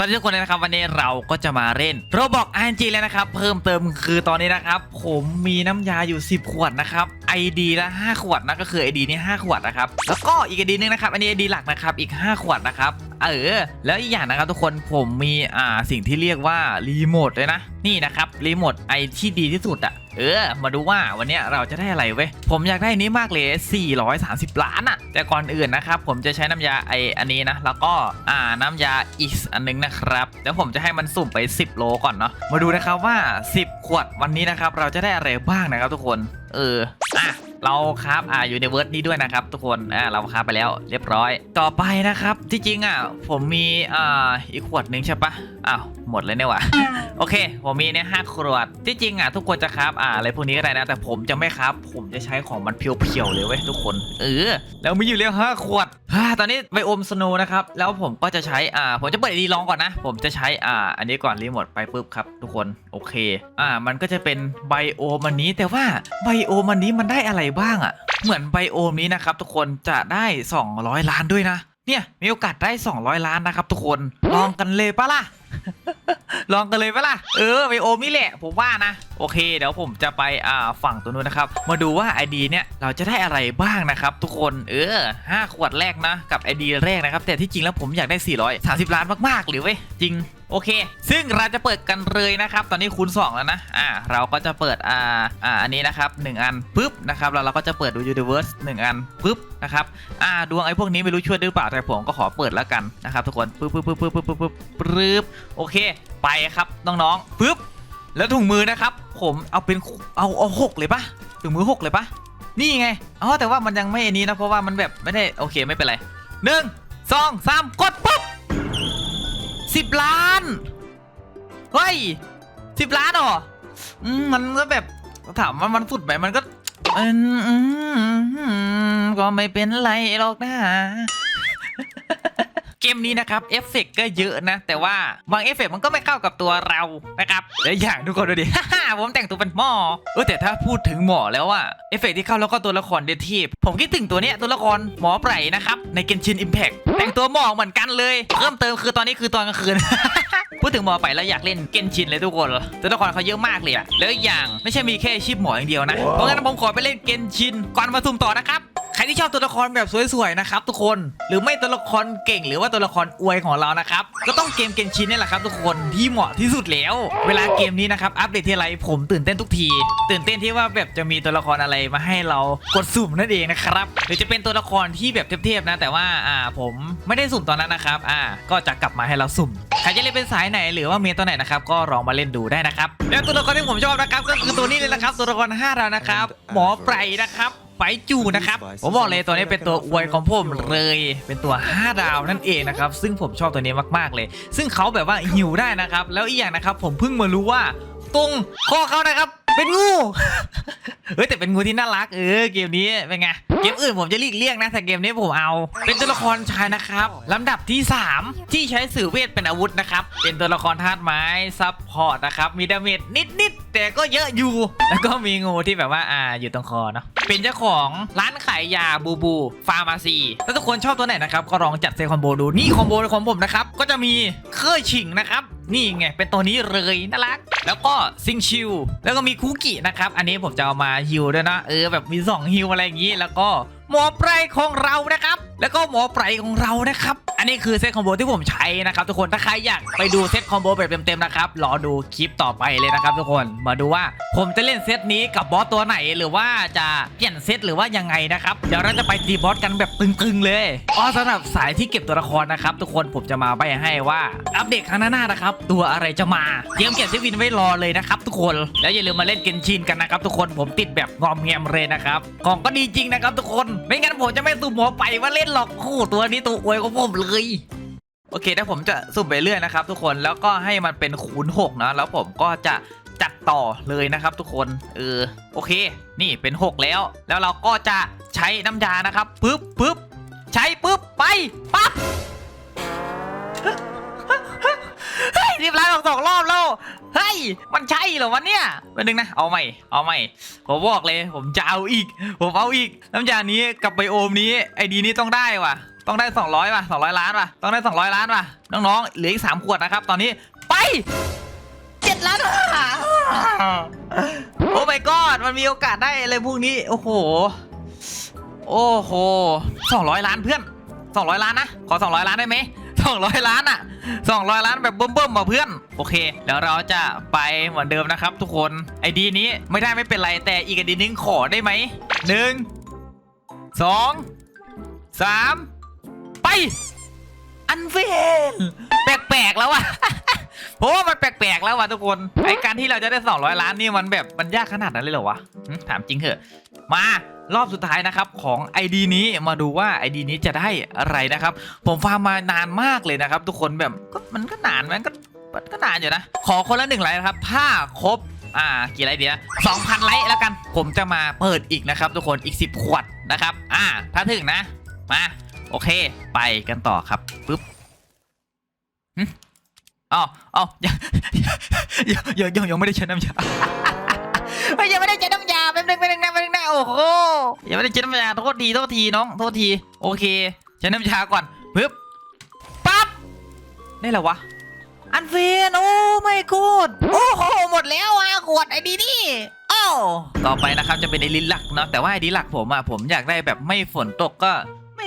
สวัสดีทุกคนนะครับวันนี้เราก็จะมาเล่นโรบอกอันจีแล้วนะครับ เพิ่มเติมคือตอนนี้นะครับ ผมมีน้ำยาอยู่ 10 ขวดนะครับ ID ละ5ขวดนะก็คือ ID นี่5ขวดนะครับแล้วก็อีก ID นึงนะครับอันนี้ ID หลักนะครับอีก 5 ขวดนะครับเออแล้วอีกอย่างนะครับทุกคนผมมีอ่าสิ่งที่เรียกว่ารีโมทเลยนะนี่นะครับรีโมทไอที่ดีที่สุดอะเออ มาดูว่าวันนี้เราจะได้อะไรเว้ย ผมอยากได้นี้มากเลย 430 ล้านอะแต่ก่อนอื่นนะครับ ผมจะใช้น้ำยาไออันนี้นะ แล้วก็อ่าน้ำยาอีกอันนึงนะครับเดี๋ยวผมจะให้มันสุ่มไป 10 โลก่อนเนาะมาดูนะครับว่า 10 ขวดวันนี้นะครับ เราจะได้อะไรบ้างนะครับทุกคน เอออะเราครับอ่าอยู่ในเวิร์ดนี้ด้วยนะครับ ทุกคนอ่าเราครับไปแล้วเรียบร้อย ต่อไปนะครับที่จริงอะผมมีอ่าอีกขวดหนึ่งใช่ปะอ้าวหมดเลยเนี่ยว่ะโอเค ผมมีเนี่ยห้าขวดที่จริงอะทุกคนจะครับอ่าอะไรพวกนี้ก็ได้นะแต่ผมจะไม่ครับ ผมจะใช้ของมันเพียวๆเลยเว้ยทุกคน เออแล้วมีอยู่แล้วห้าขวดฮ่า ตอนนี้ไบโอมสโนนะครับ แล้วผมก็จะใช้อ่าผมจะเปิดดีลองก่อนนะ ผมจะใช้อ่าอันนี้ก่อนรีโมทไปปุ๊บครับ ทุกคนโอเคอ่ามันก็จะเป็นไบโอมอันนี้แต่ว่าไบโอมอันนี้มันได้อะไรบ้างอะ เหมือนไบโอมนี้นะครับ ทุกคนจะได้ 200 ล้านด้วยนะ เนี่ยมีโอกาสได้ 200 ล้านนะครับ ทุกคนลองกันเลยปะล่ะ ลองกันเลยปะล่ะ เออไปโอมนี่แหละ ผมว่านะ โอเค เดี๋ยวผมจะไปอ่าฝั่งตัวนู้นนะครับ มาดูว่า ID เนี่ย เราจะได้อะไรบ้างนะครับ ทุกคน เออ5ขวดแรกนะ กับ ID แรกนะครับ แต่ที่จริงแล้วผมอยากได้ 430 ล้านมากๆหรือเว้ย จริง โอเค ซึ่งเราจะเปิดกันเลยนะครับ ตอนนี้คูณ 2 แล้วนะ อ่า เราก็จะเปิด อ่า อ่า อันนี้นะครับ 1 อันปึ๊บนะครับ แล้วเราก็จะเปิดดู Universe 1 อันปึ๊บนะครับ อ่า ดวงไอ้พวกนี้ไม่รู้ช่วยหรือเปล่า แต่ผมก็ขอเปิดแล้วกันนะครับทุกคนปึ๊บปึ๊บปึ๊บปึ๊บปึ๊บปึ๊บปุ๊บโอเค ไปครับน้องๆปึ๊บ แล้วถุงมือนะครับ ผมเอาเป็น เอา เอาหกเลยปะถุงมือหกเลยปะนี่ไง อ๋อ แต่ว่ามันยังไม่อันนี้นะ เพราะว่ามันแบบไม่ได้ โอเค ไม่เป็นไรหนึ่งสองสามกดป สิบล้าน เฮ้ยสิบล้านเหรอมันก็แบบถามว่ามันสุดไหมมันก็ก็ไม่เป็นไรหรอกนะ เกมนี้นะครับเอฟเฟกต์ก็เยอะนะ แต่ว่าบางเอฟเฟกต์มันก็ไม่เข้ากับตัวเรานะครับแล้วอย่างทุกคนดูดิ ผมแต่งตัวเป็นหมอเออแต่ถ้าพูดถึงหมอแล้วอะเอฟเฟกต์ที่เข้าแล้วก็ตัวละครเดททีฟผมคิดถึงตัวเนี้ยตัวละครหมอไพรนะครับในเกนชินอิมแพกแต่งตัวหมอเหมือนกันเลยเพิ่มเติมคือตอนนี้คือตอนกลางคืน พูดถึงหมอไปแล้วอยากเล่นเกนชินเลยทุกคนตัวละครเขาเยอะมากเลยอะแล้วอีกอย่างไม่ใช่มีแค่ชีพหมออย่างเดียวนะเพราะงั้นผมขอไปเล่นเกนชินก่อนมาซุ่มต่อนะครับ ครที่ชอบตัวละครแบบสวยๆนะครับทุกคนหรือไม่ตัวละครเก่ง หรือว่าตัวละครอวยของเรานะครับก็ต้องเกมเกนชินนี่แหละครับทุกคนที่เหมาะที่สุดแล้ว เวลาเกมนี้นะครับอัปเดตทีไรผมตื่นเต้นทุกที ตื่นเต้นที่ว่าแบบจะมีตัวละครอะไรมาให้เรากดสุ่มนั่นเองนะครับหรือจะเป็นตัวละครที่แบบเทพๆนะ แต่ว่าอ่าผมไม่ได้สุ่มตอนนั้นนะครับอ่าก็จะกลับมาให้เราสุ่มใครจะเล่นเป็นสายไหนหรือว่าเมนตัวไหนนะครับก็ลองมาเล่นดูได้นะครับแล้วตัวละครที่ผมชอบนะครับก็คือตัวนี้เลยนะครับตัวละคร5เรานะครับหมอไพรนะครับ ไปจูนะครับ ผมบอกเลยตัวนี้เป็นตัวอวยของผมเลย เป็นตัว 5 ดาวนั่นเองนะครับ ซึ่งผมชอบตัวนี้มากๆเลย ซึ่งเขาแบบว่าหิวได้นะครับ แล้วอีกอย่างนะครับ ผมเพิ่งมารู้ว่าตรงคอเขานะครับ เป็นงู เฮ้ยแต่เป็นงูที่น่ารักเออเกมนี้เป็นไงเกมอื่นผมจะหลีกเลี่ยงนะแต่เกมนี้ผมเอา เป็นตัวละครชายนะครับลำดับที่ 3 ที่ใช้สื่อเวทเป็นอาวุธนะครับเป็นตัวละครธาตุไม้ซับพอร์ตนะครับมีดาเมจนิดๆแต่ก็เยอะอยู่ แล้วก็มีงูที่แบบว่าอ่าอยู่ตรงคอเนาะเป็นเจ้าของร้านขายยาบูบูฟาร์มาซีถ้าทุกคนชอบตัวไหนนะครับก็ลองจัดเซตคอมโบดูนี่คอมโบของผมนะครับก็จะมีเคยฉิงนะครับนี่ไงเป็นตัวนี้เลยน่ารัก แล้วก็ซิงชิวแล้วก็มีคุกินะครับ อันนี้ผมจะเอามาฮิวด้วยนะ เออแบบมี2ฮิวอะไรอย่างนี้ แล้วก็ หมอไพรของเรานะครับ แล้วก็หมอไพรของเรานะครับ อันนี้คือเซตคอมโบที่ผมใช้นะครับทุกคนถ้าใครอยากไปดูเซตคอมโบแบบเต็มๆนะครับรอดูคลิปต่อไปเลยนะครับทุกคนมาดูว่าผมจะเล่นเซตนี้กับบอสตัวไหนหรือว่าจะเปลี่ยนเซตหรือว่ายังไงนะครับเดี๋ยวเราจะไปตีบอสกันแบบตึงๆเลยอ๋อสำหรับสายที่เก็บตัวละครนะครับทุกคนผมจะมาใบให้ว่าอัปเดตครั้งหน้านะครับตัวอะไรจะมาเตรียมเก็บเซตวินไว้รอเลยนะครับทุกคนแล้วอย่าลืมมาเล่นเกนชินกันนะครับทุกคนผมติดแบบงอมแงมเลยนะครับของก็ดีจริงนะครับทุกคนไม่งั้นผมจะไม่สุ่มหัวไปว่าเล่นหรอกโอ้ตัวนี้ตัวอวยของผมเลยโอเคถ้าผมจะสุ่มไปเรื่อยนะครับ ทุกคนแล้วก็ให้มันเป็นคูณ6นะแล้วผมก็จะจัดต่อเลยนะครับ ทุกคนเออโอเค นี่เป็น 6 แล้ว แล้วเราก็จะใช้น้ำยานะครับปึ๊บปึ๊บใช้ปึ๊บไปปั๊บ เฮ้ยรีบไล่ออกสองรอบแล้ว เฮ้ย มันใช่เหรอวะเนี่ยเป็นหนึ่งนะ เอาใหม่ เอาใหม่ ผมบอกเลย ผมจะเอาอีก ผมเอาอีก น้ำยานี้กับไบโอมนี้ ไอดีนี้ต้องได้ว่ะ ต้องได้ 200ป่ะ200 ล้านป่ะ ต้องได้ 200 ล้านป่ะ น้องๆ เหลืออีก 3 ขวดนะครับ ตอนนี้ ไป7ล้านอะโอ้ my god มันมีโอกาสได้อะไรพวกนี้ โอ้โห โอ้โห200 ล้านเพื่อน200 ล้านนะ ขอ 200 ล้านได้ไหม 200 ล้านอะ 200 ล้านแบบเบิ่มๆมาเพื่อน โอเคเดี๋ยวเราจะไปเหมือนเดิมนะครับ ทุกคน ไอดีนี้ไม่ได้ไม่เป็นไรแต่อีกไอดีนึงขอได้ไหมหนึ่งสองสามไปอันเวนแปลกๆแล้วอะโอ้มันแปลกๆแล้วว่ะทุกคนไอการที่เราจะได้ 200 ล้านนี่มันแบบมันยากขนาดนั้นเลยเหรอวะถามจริงเถอะ มา รอบสุดท้ายนะครับของ ID นี้มาดูว่า ID นี้จะได้อะไรนะครับ ผมฟาร์มมานานมากเลยนะครับ ทุกคนแบบก็มันก็นานมันก็มันก็นานอยู่นะ ขอคนละหนึ่งไลค์นะครับถ้าครบอ่ากี่ไลค์เดียวสองพันไลค์แล้วกัน ผมจะมาเปิดอีกนะครับทุกคนอีก 10 ขวดนะครับ อ่า ถ้าถึงนะ มา โอเค ไปกันต่อครับปึ๊บอ๋ออ๋อยังยังยังยังไม่ได้ใช้น้ำยายยังไม่ได้ใช้น้ำ นึงแป๊บนึงนะแป๊บนึงนะโอ้โหยังไม่ได้เช้น้ำยาโทษทีโทษทีน้องโทษทีโอเคเช้น้ำยาก่อนปึ๊บปั๊บได้แล้ววะอันเฟนโอ้ไม่กูดโอ้โหหมดแล้วอะขวดไอดีนี่โอ้าต่อไปนะครับจะเป็นไอดีหลักเนาะแต่ว่าไอดีหลักผมอะผมอยากได้แบบไม่ฝนตกก็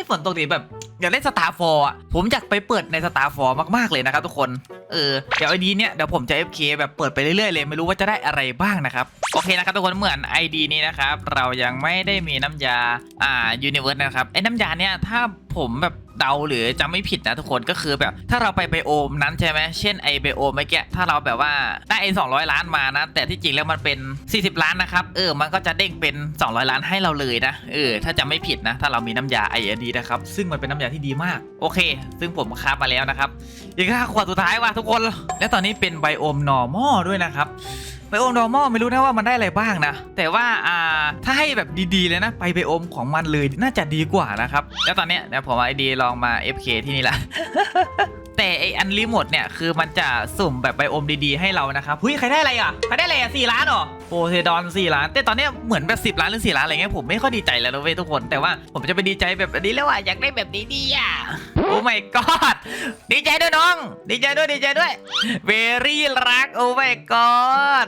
ฝนตกดีแบบอยากเล่นสตาร์ฟอร์อะผมอยากไปเปิดในสตาร์ฟอร์มากๆเลยนะครับทุกคนเออเดี๋ยวไอดีเนี้ยเดี๋ยวผมจะ FK แบบเปิดไปเรื่อยๆเลยไม่รู้ว่าจะได้อะไรบ้างนะครับโอเคนะครับทุกคนเหมือน ID นี้นะครับเรายังไม่ได้มีน้ำยาอ่ายูนิเวิร์สนะครับไอ้น้ำยาเนี้ยถ้าผมแบบเดาหรือจำไม่ผิดนะทุกคนก็คือแบบถ้าเราไปไบโอมนั้นใช่ไหมเช่นไอไบโอมเมื่อกี้ถ้าเราแบบว่าได้ไอ้200ล้านมานะ แต่ที่จริงแล้วมันเป็น 40 ล้านนะครับเออมันก็จะเด้งเป็น 200 ล้านให้เราเลยนะเออถ้าจำไม่ผิดนะ ถ้าเรามีน้ำยาไอเอดีนะครับซึ่งมันเป็นน้ำยาที่ดีมากโอเค ซึ่งผมคาบมาแล้วนะครับอีกห้าขวดสุดท้ายว่ะทุกคน และตอนนี้เป็นไบโอม normal ด้วยนะครับ ไบโอม normal ไม่รู้นะว่ามันได้อะไรบ้างนะ แต่ว่าอ่าถ้าให้แบบดีๆเลยนะ ไปไบโอมของมันเลยน่าจะดีกว่านะครับ แล้วตอนเนี้ยเดี๋ยวผมเอาไอดีลองมา FK ที่นี่ละ แต่ไออันรีโมทเนี่ยคือมันจะสุ่มแบบไบโอมดีๆให้เรานะครับเฮ้ยใครได้อะไรอะใครได้อะไรอะสี่ล้านเหรอโพเซดอนสี่ล้าน แต่ตอนเนี้ยเหมือนแบบสิบล้านหรือสี่ล้านอะไรเงี้ยผมไม่ค่อยดีใจแล้วนะเว้ยทุกคนแต่ว่าผมจะไปดีใจแบบนี้แล้วอะอยากได้แบบนี้ดีอะโอ้ my god ดีใจด้วยน้อง ดีใจด้วยดีใจด้วยเวรี่รักโอ้ my god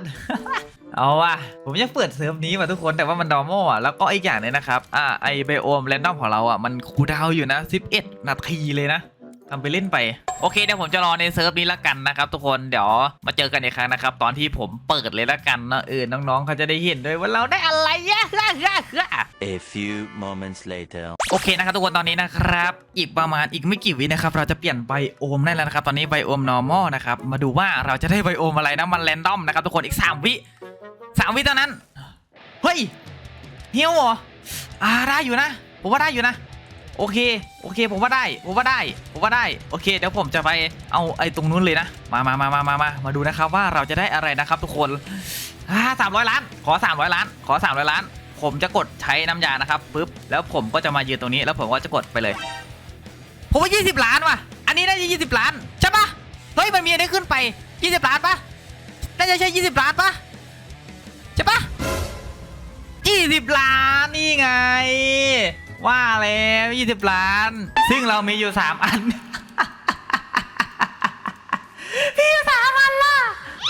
เอาว่ะผมยังเปิดเซิร์ฟนี้ว่ะทุกคนแต่ว่ามันดอมอะแล้วก็อีกอย่างนึงนะครับอ่าไอไบโอมแรนดอมของเราอะมันคูดาวอยู่นะ 11 นาทีเลยนะ ทำไปเล่นไป โอเคเดี๋ยวผมจะรอในเซิร์ฟนี้ละกันนะครับทุกคนเดี๋ยวมาเจอกันอีกครั้งนะครับ ตอนที่ผมเปิดเลยละกันนะเออน้องๆเขาจะได้เห็นด้วยว่าเราได้อะไรอะ A few moments later. โอเคนะครับทุกคนตอนนี้นะครับ อีกประมาณอีกไม่กี่วินะครับ เราจะเปลี่ยนไบโอมได้แล้วนะครับ ตอนนี้ไบโอม normal นะครับ มาดูว่าเราจะได้ไบโอมอะไรนะมันแรนดอมนะครับทุกคนอีก 3 วิ3วิเท่านั้น เฮ้ยเฮียวเหรออ่าได้อยู่นะ ผมว่าได้อยู่นะ โอเค โอเค ผมว่าได้ ผมว่าได้ ผมว่าได้ โอเค เดี๋ยวผมจะไปเอาไอ้ตรงนู้นเลยนะ มามามามามามามาดูนะครับว่าเราจะได้อะไรนะครับทุกคนสามร้อยล้าน ขอ300ล้าน ขอ300ล้าน ผมจะกดใช้น้ำยานะครับปุ๊บ แล้วผมก็จะมายืนตรงนี้ แล้วผมก็จะกดไปเลย ผมว่า20ล้านว่ะ อันนี้น่าจะ20ล้าน ใช่ปะเฮ้ย มันมีอันนี้ขึ้นไป20ล้านปะน่าจะใช่20ล้านปะใช่ปะ20ล้านนี่ไง ว่าแล้ว20ล้าน ซึ่งเรามีอยู่3อันมีอยู่สามอันล่ะ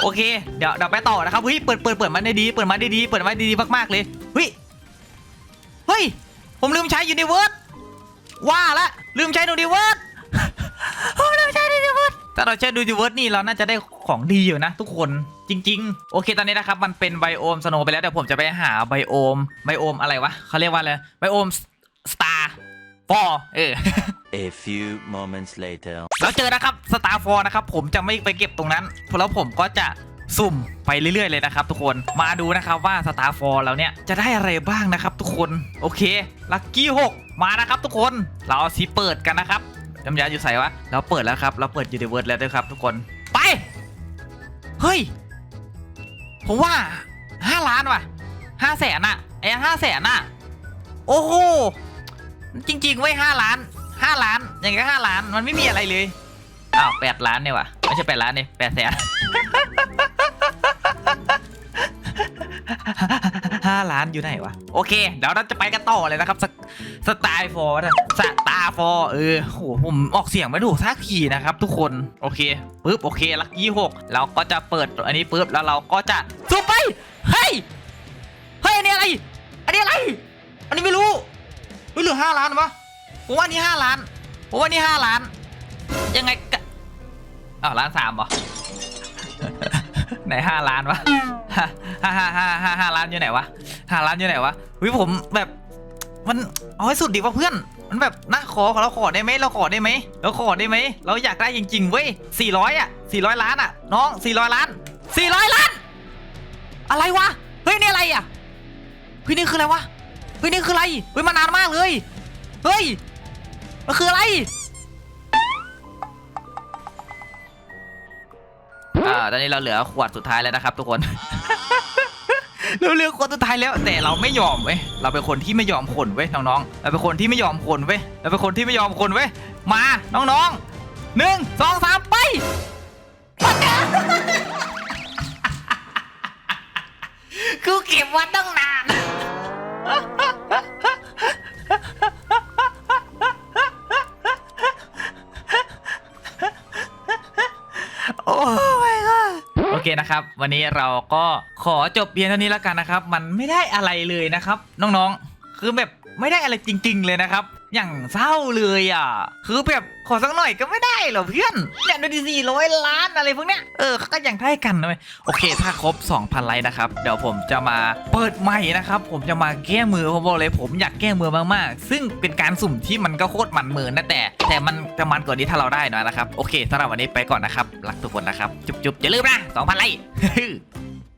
โอเค เดี๋ยวเดี๋ยวไปต่อนะครับเฮ้ยเปิดเปิดเปิดมันได้ดี เปิดมันได้ดี เปิดมันได้ดีมากๆเลยเฮ้ย เฮ้ย ผมลืมใช้ยูนิเวิร์สว่าละลืมใช้ยูนิเวิร์สผมลืมใช้ยูนิเวิร์สถ้าเราใช้ยูนิเวิร์สนี่เราน่าจะได้ของดีอยู่นะ ทุกคนจริง ๆ โอเคตอนนี้นะครับ มันเป็นไบโอมสโนไปแล้วเดี๋ยวผมจะไปหาไบโอมไบโอมอะไรวะเขาเรียกว่าอะไรไบโอม สตาร์ฟอร์เออ A few moments later. แล้วเจอนะครับสตาร์ฟอร์นะครับ ผมจะไม่ไปเก็บตรงนั้นแล้วผมก็จะสุ่มไปเรื่อยๆเลยนะครับ ทุกคนมาดูนะครับว่าสตาร์ฟอร์เราเนี่ยจะได้อะไรบ้างนะครับ ทุกคนโอเคลัคกี้หกมานะครับ ทุกคนเราเอาสีเปิดกันนะครับน้ำยาอยู่ใส่วะเราเปิดแล้วครับ เราเปิดยูนิเวิร์สแล้วด้วยครับทุกคนไป เฮ้ย ผมว่าห้าล้านว่ะห้าแสนอะไอ้ห้าแสนอะโอ้โห จริงๆไว้ห้าล้านห้าล้านอย่างก็ห้าล้านมันไม่มีอะไรเลยอ้าวแปดล้านเนี่ยว่ะไม่ใช่แปดล้านเนี่ยแปดแสนฮะ5ล้านอยู่ไหนวะ โอเค เดี๋ยวเราจะไปกันต่อเลยนะครับสสไตล์ฟอร์นะสตาร์ฟอร์เออโหผมออกเสียงไม่ถูกสักทีนะครับทุกคนโอเคปึ๊บโอเคลักยี่หกเราก็จะเปิดอันนี้ปึ๊บแล้วเราก็จะซูมไปเฮ้ยเฮ้ยอันนี้อะไร อันนี้อะไร อันนี้ไม่รู้ เฮ้ยหลือห้าล้านวะผมว่านี่ห้าล้านผมว่านี่ห้าล้าน ยังไงกะอ้าวล้านสามเหรอไหนห้าล้านวะห้าห้าห้าห้าห้าล้านอยู่ไหนวะห้าล้านอยู่ไหนวะวิผมแบบมันเอาให้สุดดีว่าเพื่อน มันแบบน่าขอเราขอได้ไหมเราขอได้ไหมเราขอได้ไหมเราอยากได้จริงๆเว้ยสี่ร้อยอะสี่ร้อยล้านอะ น้องสี่ร้อยล้านสี่ร้อยล้าน อะไรวะเฮ้ยนี่อะไรอะเฮ้ยนี่คืออะไรวะ ฮ้ยนี่คืออะไรเฮ้ยมานานมากเลยเฮ้ยมันคืออะไรอ่าตอนนี้เราเหลือขวดสุดท้ายแล้วนะครับ ทุกคน เราเหลือขวดสุดท้ายแล้ว แต่เราไม่ยอมเว้ยเราเป็นคนที่ไม่ยอมคนเว้ยน้องๆเราเป็นคนที่ไม่ยอมคนเว้ยเราเป็นคนที่ไม่ยอมคนเว้ยมาน้องๆหนึ่งสองสามไปปัดเนี่ยกูเก็บวันตั้งนาน โอ้ยโอเคนะครับ วันนี้เราก็ขอจบเพียงเท่านี้แล้วกันนะครับ มันไม่ได้อะไรเลยนะครับ น้องๆ คือแบบไม่ได้อะไรจริง ๆ เลยนะครับ อย่างเศร้าเลยอะ คือแบบขอสักหน่อยก็ไม่ได้เหรอเพื่อนเนี่ยดูดิสี่ร้อยล้านอะไรพวกเนี้ย เออเขาก็ยังได้กันนะเว้ยโอเค ถ้าครบ 2,000ไลค์นะครับ เดี๋ยวผมจะมาเปิดใหม่นะครับ ผมจะมาแก้มือผมบอกเลย ผมอยากแก้มือมากๆ ซึ่งเป็นการสุ่มที่มันก็โคตรมันมือนะแต่ แต่มันจะมันกว่านี้ถ้าเราได้หน่อยนะครับ โอเคสำหรับวันนี้ไปก่อนนะครับ รักทุกคนนะครับ จุ๊บๆอย่าลืมนะ2,000ไลค์